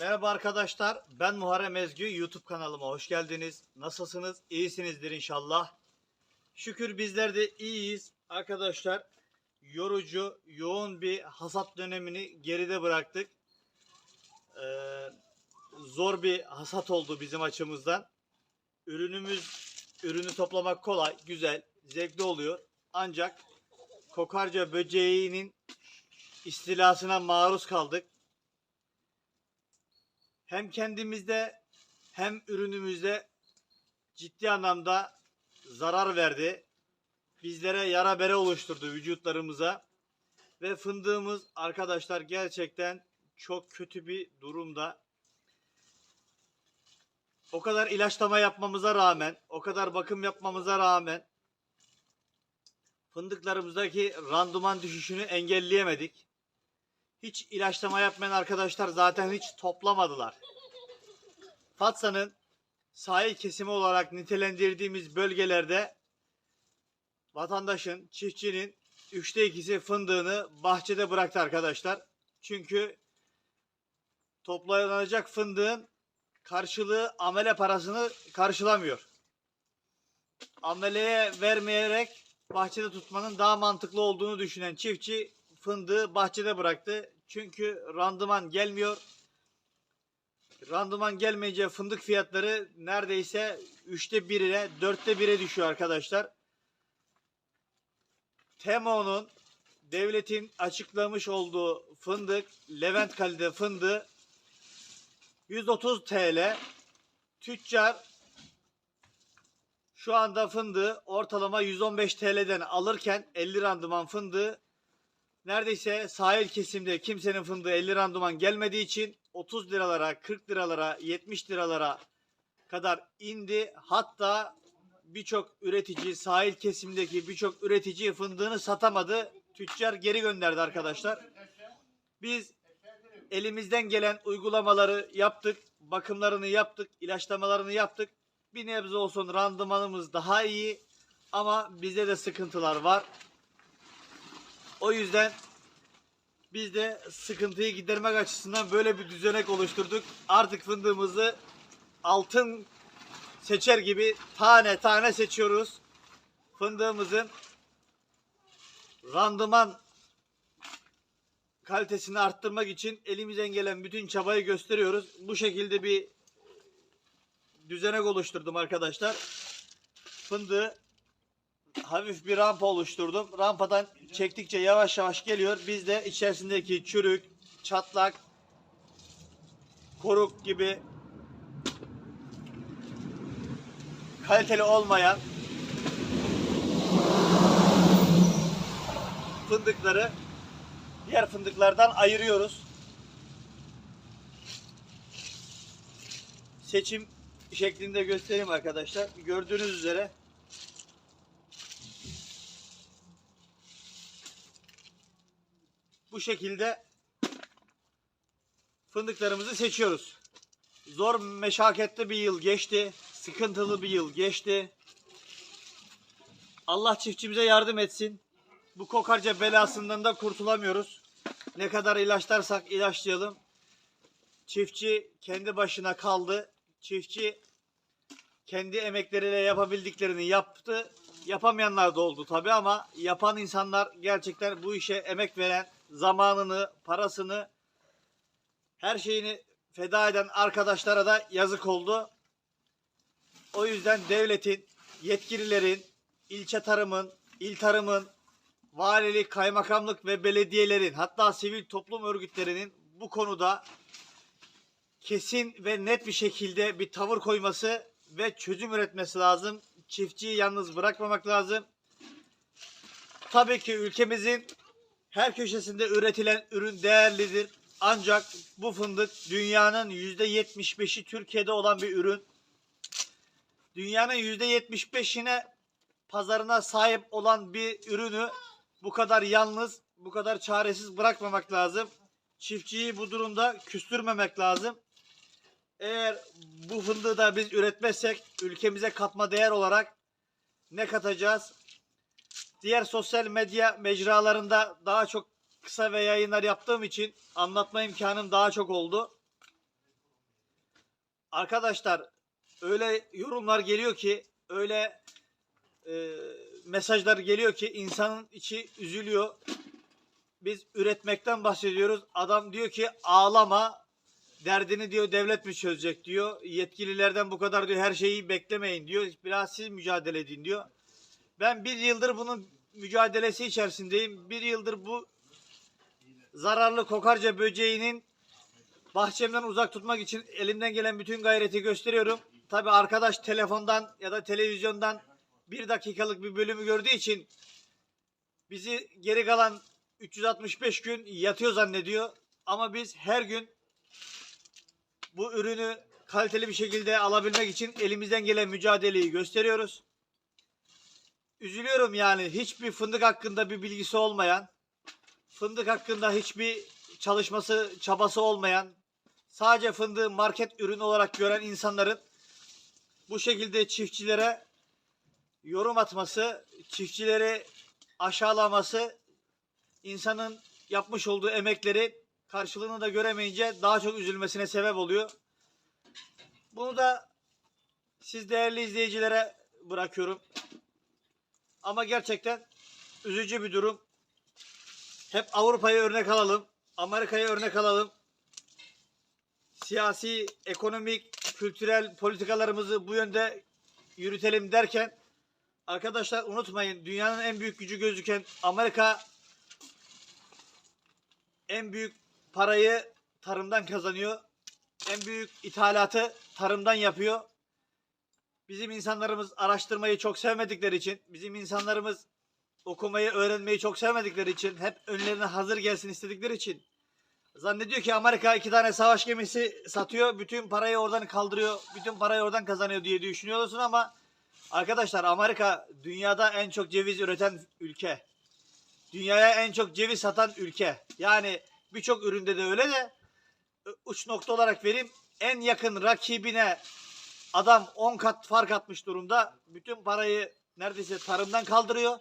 Merhaba arkadaşlar. Ben Muharrem Ezgü. YouTube kanalıma hoş geldiniz. Nasılsınız? İyisinizdir inşallah. Şükür bizler de iyiyiz. Arkadaşlar yorucu, yoğun bir hasat dönemini geride bıraktık. Ee, zor bir hasat oldu bizim açımızdan. Ürünümüz, ürünü toplamak kolay, güzel, zevkli oluyor. Ancak kokarca böceğinin istilasına maruz kaldık hem kendimizde hem ürünümüzde ciddi anlamda zarar verdi. Bizlere yara bere oluşturdu vücutlarımıza. Ve fındığımız arkadaşlar gerçekten çok kötü bir durumda. O kadar ilaçlama yapmamıza rağmen, o kadar bakım yapmamıza rağmen fındıklarımızdaki randıman düşüşünü engelleyemedik. Hiç ilaçlama yapmayan arkadaşlar zaten hiç toplamadılar. Fatsa'nın sahil kesimi olarak nitelendirdiğimiz bölgelerde vatandaşın, çiftçinin üçte ikisi fındığını bahçede bıraktı arkadaşlar. Çünkü toplanacak fındığın karşılığı amele parasını karşılamıyor. Ameleye vermeyerek bahçede tutmanın daha mantıklı olduğunu düşünen çiftçi fındığı bahçede bıraktı. Çünkü randıman gelmiyor. Randıman gelmeyince fındık fiyatları neredeyse üçte birine, dörtte bire düşüyor arkadaşlar. Temo'nun devletin açıklamış olduğu fındık, Levent kalite fındığı 130 TL. Tüccar şu anda fındığı ortalama 115 TL'den alırken 50 randıman fındığı neredeyse sahil kesimde kimsenin fındığı 50 randıman gelmediği için 30 liralara, 40 liralara, 70 liralara kadar indi. Hatta birçok üretici, sahil kesimdeki birçok üretici fındığını satamadı. Tüccar geri gönderdi arkadaşlar. Biz elimizden gelen uygulamaları yaptık, bakımlarını yaptık, ilaçlamalarını yaptık. Bir nebze olsun randımanımız daha iyi ama bizde de sıkıntılar var. O yüzden biz de sıkıntıyı gidermek açısından böyle bir düzenek oluşturduk. Artık fındığımızı altın seçer gibi tane tane seçiyoruz. Fındığımızın randıman kalitesini arttırmak için elimizden gelen bütün çabayı gösteriyoruz. Bu şekilde bir düzenek oluşturdum arkadaşlar. Fındığı hafif bir rampa oluşturdum. Rampadan çektikçe yavaş yavaş geliyor. Biz de içerisindeki çürük, çatlak, koruk gibi kaliteli olmayan fındıkları diğer fındıklardan ayırıyoruz. Seçim şeklinde göstereyim arkadaşlar. Gördüğünüz üzere şekilde fındıklarımızı seçiyoruz. Zor meşakkatli bir yıl geçti. Sıkıntılı bir yıl geçti. Allah çiftçimize yardım etsin. Bu kokarca belasından da kurtulamıyoruz. Ne kadar ilaçlarsak ilaçlayalım. Çiftçi kendi başına kaldı. Çiftçi kendi emekleriyle yapabildiklerini yaptı. Yapamayanlar da oldu tabi ama yapan insanlar gerçekten bu işe emek veren, zamanını, parasını, her şeyini feda eden arkadaşlara da yazık oldu. O yüzden devletin, yetkililerin, ilçe tarımın, il tarımın, valilik, kaymakamlık ve belediyelerin hatta sivil toplum örgütlerinin bu konuda kesin ve net bir şekilde bir tavır koyması ve çözüm üretmesi lazım. Çiftçiyi yalnız bırakmamak lazım. Tabii ki ülkemizin her köşesinde üretilen ürün değerlidir. Ancak bu fındık dünyanın %75'i Türkiye'de olan bir ürün. Dünyanın %75'ine pazarına sahip olan bir ürünü bu kadar yalnız, bu kadar çaresiz bırakmamak lazım. Çiftçiyi bu durumda küstürmemek lazım. Eğer bu fındığı da biz üretmezsek ülkemize katma değer olarak ne katacağız? Diğer sosyal medya mecralarında daha çok kısa ve yayınlar yaptığım için anlatma imkanım daha çok oldu. arkadaşlar öyle yorumlar geliyor ki öyle e, mesajlar geliyor ki insanın içi üzülüyor. Biz üretmekten bahsediyoruz. Adam diyor ki ağlama derdini diyor devlet mi çözecek diyor. Yetkililerden bu kadar diyor her şeyi beklemeyin diyor. Biraz siz mücadele edin diyor. Ben bir yıldır bunun mücadelesi içerisindeyim. Bir yıldır bu zararlı kokarca böceğinin bahçemden uzak tutmak için elimden gelen bütün gayreti gösteriyorum. Tabi arkadaş telefondan ya da televizyondan bir dakikalık bir bölümü gördüğü için bizi geri kalan 365 gün yatıyor zannediyor. Ama biz her gün bu ürünü kaliteli bir şekilde alabilmek için elimizden gelen mücadeleyi gösteriyoruz. Üzülüyorum yani hiçbir fındık hakkında bir bilgisi olmayan, fındık hakkında hiçbir çalışması, çabası olmayan, sadece fındığı market ürünü olarak gören insanların bu şekilde çiftçilere yorum atması, çiftçileri aşağılaması, insanın yapmış olduğu emekleri karşılığını da göremeyince daha çok üzülmesine sebep oluyor. Bunu da siz değerli izleyicilere bırakıyorum. Ama gerçekten üzücü bir durum. Hep Avrupa'ya örnek alalım, Amerika'ya örnek alalım. Siyasi, ekonomik, kültürel politikalarımızı bu yönde yürütelim derken arkadaşlar unutmayın dünyanın en büyük gücü gözüken Amerika en büyük parayı tarımdan kazanıyor. En büyük ithalatı tarımdan yapıyor. Bizim insanlarımız araştırmayı çok sevmedikleri için, bizim insanlarımız okumayı, öğrenmeyi çok sevmedikleri için, hep önlerine hazır gelsin istedikleri için zannediyor ki Amerika iki tane savaş gemisi satıyor, bütün parayı oradan kaldırıyor, bütün parayı oradan kazanıyor diye düşünüyorsun ama arkadaşlar Amerika dünyada en çok ceviz üreten ülke. Dünyaya en çok ceviz satan ülke. Yani birçok üründe de öyle de uç nokta olarak vereyim. En yakın rakibine adam 10 kat fark atmış durumda. Bütün parayı neredeyse tarımdan kaldırıyor.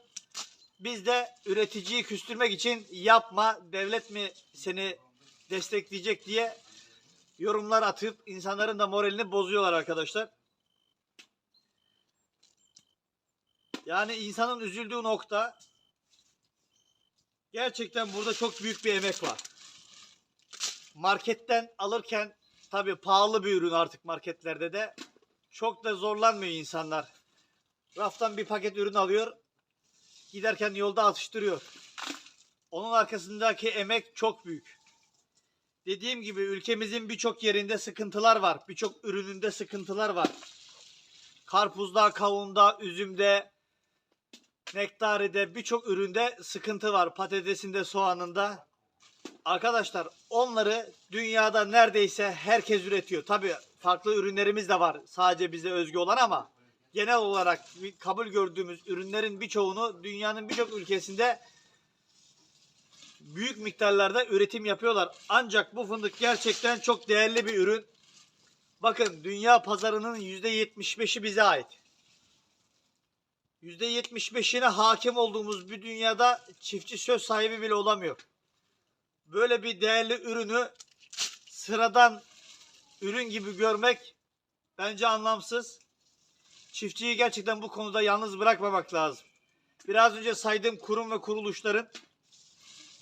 Biz de üreticiyi küstürmek için yapma devlet mi seni destekleyecek diye yorumlar atıp insanların da moralini bozuyorlar arkadaşlar. Yani insanın üzüldüğü nokta gerçekten burada çok büyük bir emek var. Marketten alırken tabii pahalı bir ürün artık marketlerde de çok da zorlanmıyor insanlar. Raftan bir paket ürün alıyor. Giderken yolda atıştırıyor. Onun arkasındaki emek çok büyük. Dediğim gibi ülkemizin birçok yerinde sıkıntılar var. Birçok ürününde sıkıntılar var. Karpuzda, kavunda, üzümde, nektaride birçok üründe sıkıntı var. Patatesinde, soğanında. Arkadaşlar onları dünyada neredeyse herkes üretiyor. Tabii farklı ürünlerimiz de var. Sadece bize özgü olan ama genel olarak kabul gördüğümüz ürünlerin birçoğunu dünyanın birçok ülkesinde büyük miktarlarda üretim yapıyorlar. Ancak bu fındık gerçekten çok değerli bir ürün. Bakın dünya pazarının %75'i bize ait. %75'ine hakim olduğumuz bir dünyada çiftçi söz sahibi bile olamıyor. Böyle bir değerli ürünü sıradan ürün gibi görmek bence anlamsız. Çiftçiyi gerçekten bu konuda yalnız bırakmamak lazım. Biraz önce saydığım kurum ve kuruluşların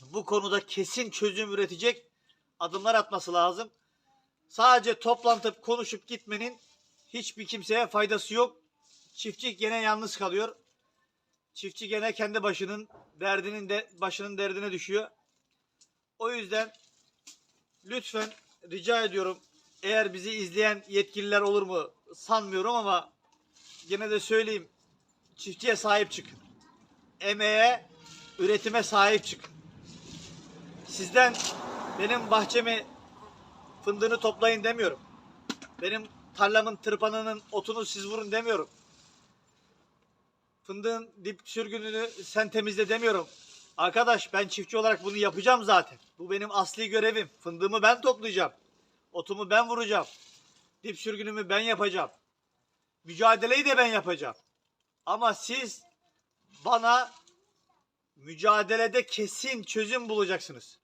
bu konuda kesin çözüm üretecek adımlar atması lazım. Sadece toplantıp konuşup gitmenin hiçbir kimseye faydası yok. Çiftçi gene yalnız kalıyor. Çiftçi gene kendi başının derdinin de başının derdine düşüyor. O yüzden lütfen rica ediyorum eğer bizi izleyen yetkililer olur mu sanmıyorum ama yine de söyleyeyim çiftçiye sahip çıkın. Emeğe, üretime sahip çıkın. Sizden benim bahçemi fındığını toplayın demiyorum. Benim tarlamın tırpanının otunu siz vurun demiyorum. Fındığın dip sürgününü sen temizle demiyorum. Arkadaş ben çiftçi olarak bunu yapacağım zaten. Bu benim asli görevim. Fındığımı ben toplayacağım. Otumu ben vuracağım. Dip sürgünümü ben yapacağım. Mücadeleyi de ben yapacağım. Ama siz bana mücadelede kesin çözüm bulacaksınız.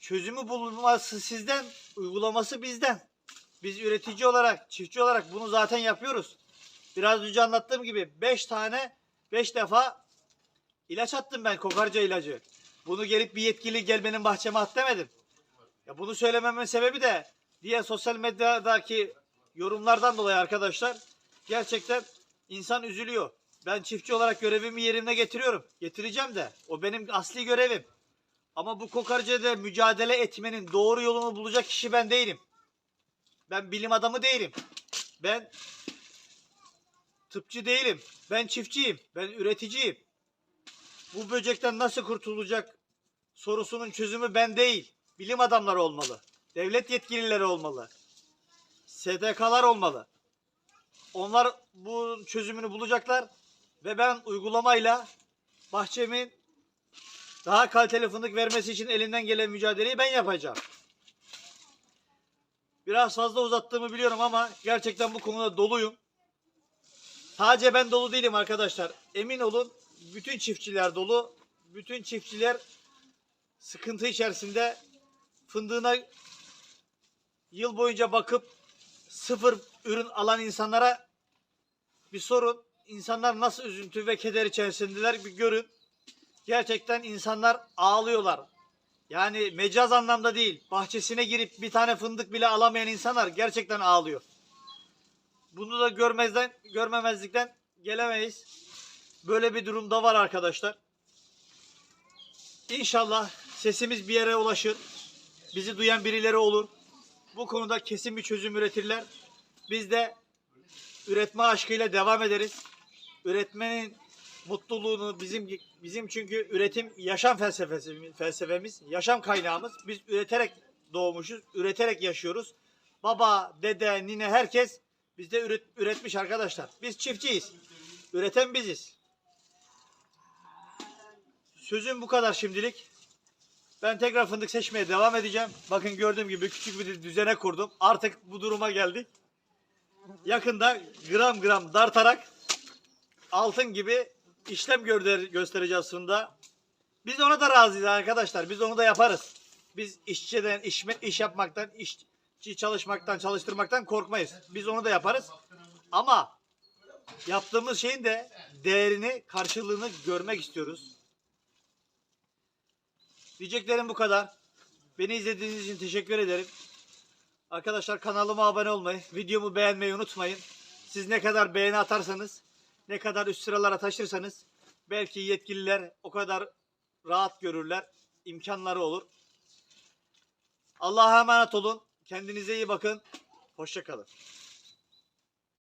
Çözümü bulunması sizden, uygulaması bizden. Biz üretici olarak, çiftçi olarak bunu zaten yapıyoruz. Biraz önce anlattığım gibi 5 tane 5 defa ilaç attım ben kokarca ilacı. Bunu gelip bir yetkili gel benim bahçeme at demedim. Ya bunu söylememin sebebi de diğer sosyal medyadaki yorumlardan dolayı arkadaşlar. Gerçekten insan üzülüyor. Ben çiftçi olarak görevimi yerine getiriyorum. Getireceğim de. O benim asli görevim. Ama bu kokarcada mücadele etmenin doğru yolunu bulacak kişi ben değilim. Ben bilim adamı değilim. Ben tıpçı değilim. Ben çiftçiyim. Ben üreticiyim. Bu böcekten nasıl kurtulacak sorusunun çözümü ben değil. Bilim adamları olmalı. Devlet yetkilileri olmalı. STK'lar olmalı. Onlar bu çözümünü bulacaklar ve ben uygulamayla bahçemin daha kaliteli fındık vermesi için elinden gelen mücadeleyi ben yapacağım. Biraz fazla uzattığımı biliyorum ama gerçekten bu konuda doluyum. Sadece ben dolu değilim arkadaşlar. Emin olun bütün çiftçiler dolu. Bütün çiftçiler sıkıntı içerisinde fındığına yıl boyunca bakıp sıfır ürün alan insanlara bir sorun. İnsanlar nasıl üzüntü ve keder içerisindeler bir görün. Gerçekten insanlar ağlıyorlar. Yani mecaz anlamda değil. Bahçesine girip bir tane fındık bile alamayan insanlar gerçekten ağlıyor. Bunu da görmezden görmemezlikten gelemeyiz. Böyle bir durumda var arkadaşlar. İnşallah sesimiz bir yere ulaşır. Bizi duyan birileri olur. Bu konuda kesin bir çözüm üretirler. Biz de üretme aşkıyla devam ederiz. Üretmenin mutluluğunu bizim bizim çünkü üretim yaşam felsefesi felsefemiz, yaşam kaynağımız. Biz üreterek doğmuşuz, üreterek yaşıyoruz. Baba, dede, nine herkes bizde üret, üretmiş arkadaşlar. Biz çiftçiyiz. Üreten biziz. Sözüm bu kadar şimdilik. Ben tekrar fındık seçmeye devam edeceğim. Bakın gördüğüm gibi küçük bir düzene kurdum. Artık bu duruma geldik. Yakında gram gram dartarak altın gibi işlem gönder- göstereceğiz fındığa. Biz ona da razıyız arkadaşlar. Biz onu da yaparız. Biz işçiden, iş, iş yapmaktan, işçi çalışmaktan, çalıştırmaktan korkmayız. Biz onu da yaparız. Ama yaptığımız şeyin de değerini, karşılığını görmek istiyoruz. Diyeceklerim bu kadar. Beni izlediğiniz için teşekkür ederim. Arkadaşlar kanalıma abone olmayı, videomu beğenmeyi unutmayın. Siz ne kadar beğeni atarsanız, ne kadar üst sıralara taşırsanız belki yetkililer o kadar rahat görürler, imkanları olur. Allah'a emanet olun. Kendinize iyi bakın. Hoşçakalın.